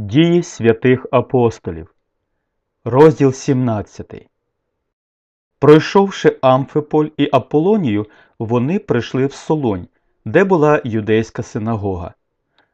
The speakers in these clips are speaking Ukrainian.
Дії святих апостолів, розділ 17. Пройшовши Амфиполь і Аполонію, вони прийшли в Солонь, де була юдейська синагога.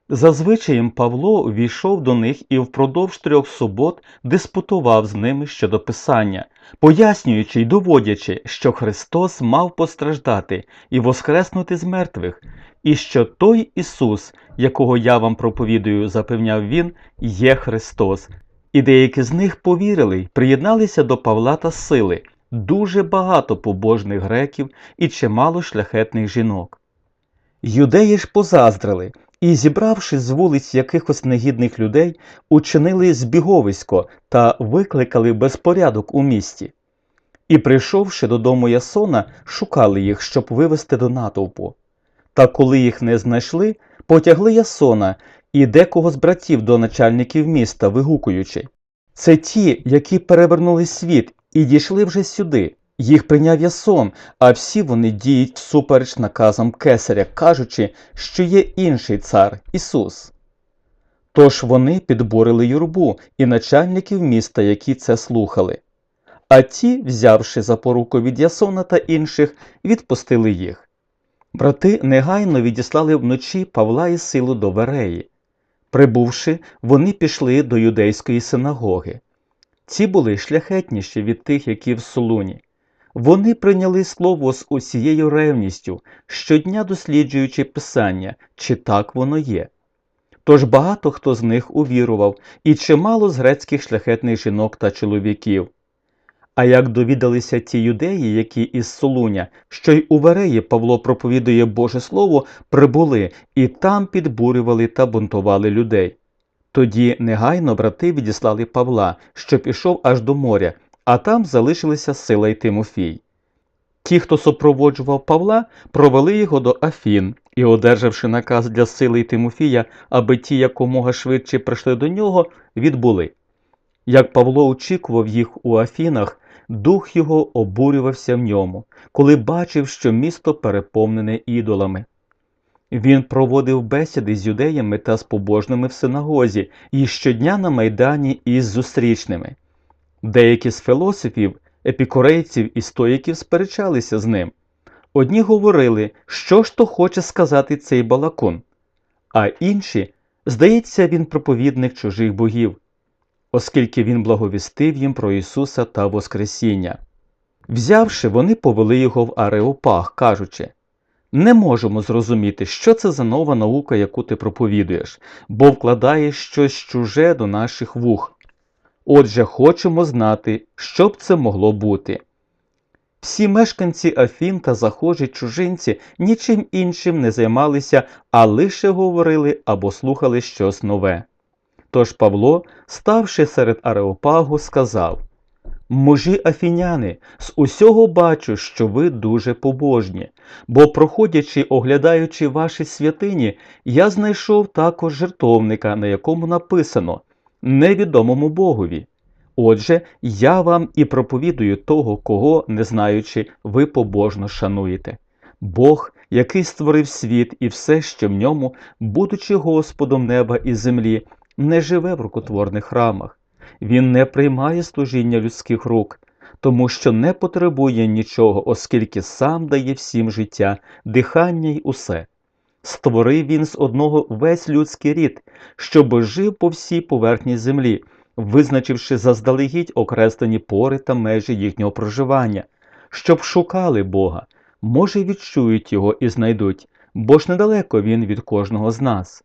Зазвичаєм Павло війшов до них і впродовж трьох субот диспутував з ними щодо Писання, пояснюючи й доводячи, що Христос мав постраждати і воскреснути з мертвих, і що той Ісус, якого я вам проповідую, запевняв він, є Христос. І деякі з них повірили приєдналися до Павла та сили, дуже багато побожних греків і чимало шляхетних жінок. Юдеї ж позаздрили і, зібравши з вулиць якихось негідних людей, учинили збіговисько та викликали безпорядок у місті. І, прийшовши додому Ясона, шукали їх, щоб вивести до натовпу. Та коли їх не знайшли, потягли Ясона і декого з братів до начальників міста, вигукуючи Це ті, які перевернули світ і дійшли вже сюди. Їх прийняв Ясон, а всі вони діють всупереч наказам кесаря, кажучи, що є інший цар Ісус. Тож вони підбурили юрбу і начальників міста, які це слухали. А ті, взявши запоруку від Ясона та інших, відпустили їх. Брати негайно відіслали вночі Павла і силу до Вереї. Прибувши, вони пішли до юдейської синагоги. Ці були шляхетніші від тих, які в Солуні. Вони прийняли слово з усією ревністю, щодня досліджуючи Писання, чи так воно є. Тож багато хто з них увірував, і чимало з грецьких шляхетних жінок та чоловіків. А як довідалися ті юдеї, які із Солуня, що й у Вереї Павло проповідує Боже Слово, прибули і там підбурювали та бунтували людей. Тоді негайно брати відіслали Павла, що пішов аж до моря, а там залишилися Сила й Тимофій. Ті, хто супроводжував Павла, провели його до Афін і, одержавши наказ для Сили й Тимофія, аби ті якомога швидше прийшли до нього, відбули. Як Павло очікував їх у Афінах, дух його обурювався в ньому, коли бачив, що місто переповнене ідолами. Він проводив бесіди з юдеями та з побожними в синагозі і щодня на майдані із зустрічними. Деякі з філософів, епікурейців і стоїків сперечалися з ним. Одні говорили, що ж то хоче сказати цей балакун, а інші, здається, він проповідник чужих богів, оскільки він благовістив їм про Ісуса та Воскресіння. Взявши, вони повели його в Ареопаг, кажучи не можемо зрозуміти, що це за нова наука, яку ти проповідуєш, бо вкладаєш щось чуже до наших вух. Отже, хочемо знати, що б це могло бути. Всі мешканці Афін та захожі чужинці нічим іншим не займалися, а лише говорили або слухали щось нове. Тож Павло, ставши серед Ареопагу, сказав Мужі афіняни, з усього бачу, що ви дуже побожні, бо, проходячи, оглядаючи ваші святині, я знайшов також жертовника, на якому написано невідомому Богові. Отже, я вам і проповідую того, кого, не знаючи, ви побожно шануєте. Бог, який створив світ і все, що в ньому, будучи Господом неба і землі, не живе в рукотворних храмах. Він не приймає служіння людських рук, тому що не потребує нічого, оскільки сам дає всім життя, дихання й усе. Створив він з одного весь людський рід, щоб жив по всій поверхні землі, визначивши заздалегідь окреслені пори та межі їхнього проживання, щоб шукали Бога, може, відчують його і знайдуть, бо ж недалеко він від кожного з нас.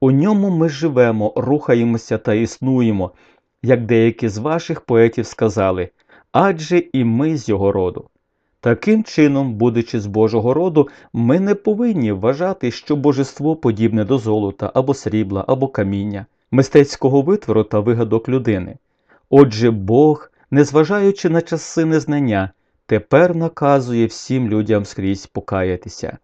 У ньому ми живемо, рухаємося та існуємо, як деякі з ваших поетів сказали, адже і ми з його роду. Таким чином, будучи з Божого роду, ми не повинні вважати, що божество подібне до золота або срібла, або каміння, мистецького витвору та вигадок людини. Отже, Бог, незважаючи на часи незнання, тепер наказує всім людям скрізь покаятися.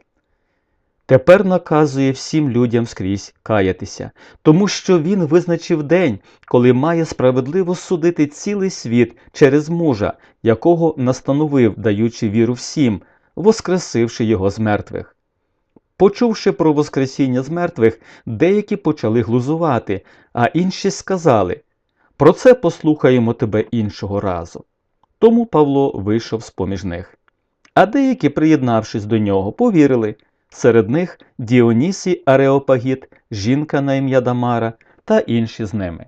Тепер наказує всім людям скрізь каятися, тому що він визначив день, коли має справедливо судити цілий світ через мужа, якого настановив, даючи віру всім, воскресивши його з мертвих. Почувши про Воскресіння з мертвих, деякі почали глузувати, а інші сказали Про це послухаємо тебе іншого разу. Тому Павло вийшов з поміж них. А деякі, приєднавшись до нього, повірили. Серед них Діонісій Ареопагіт, жінка на ім'я Дамара та інші з ними.